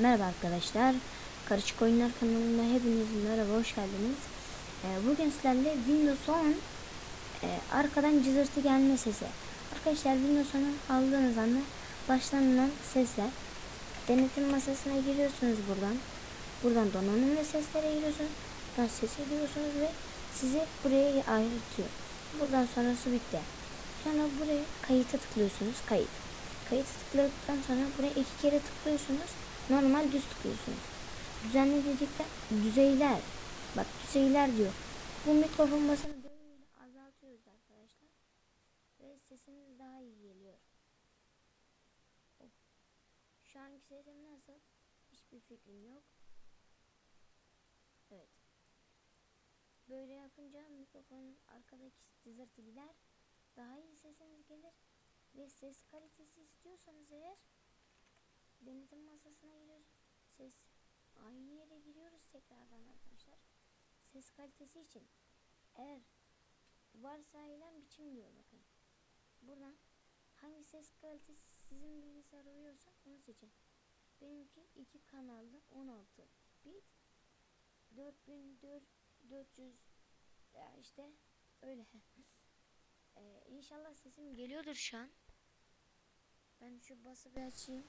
Merhaba arkadaşlar. Karışık Oyunlar kanalına hepiniz merhaba hoş geldiniz. Ee, bugün sizlerle Windows 10 e, arkadan cızırtı gelme sesi. Arkadaşlar Windows 10'u aldığınız anda başlanılan sesler. Denetim masasına giriyorsunuz buradan. Buradan donanım ve seslere giriyorsunuz. Buradan sesi diyorsunuz ve sizi buraya ayrıtıyor. Buradan sonrası bitti. Sonra buraya kayıta tıklıyorsunuz. Kayıt. Kayıt tıkladıktan sonra buraya iki kere tıklıyorsunuz. Normal düz tıklıyorsunuz. Düzenli dedikten düzeyler. Bak düzeyler diyor. Bu mikrofon basını böyle azaltıyoruz arkadaşlar. Ve sesimiz daha iyi geliyor. Şu anki sesim nasıl? Hiçbir fikrim yok. Evet. Böyle yapınca mikrofonun arkadaki cızırtı gider. Daha iyi sesiniz gelir. Ve ses kalitesi istiyorsanız eğer masasına giriyoruz. Ses aynı yere giriyoruz tekrardan arkadaşlar. Ses kalitesi için eğer varsayılan biçim diyor bakın. Buradan hangi ses kalitesi sizin bilgisayar uyuyorsa onu seçin. Benimki iki kanallı 16 bit 4400 ya işte öyle. Ee, inşallah sesim geliyordur şu an. Ben şu bası bir açayım.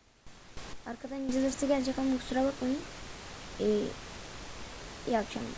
Arkadan cızırtı gelecek ama kusura bakmayın. Ee, iyi akşamlar.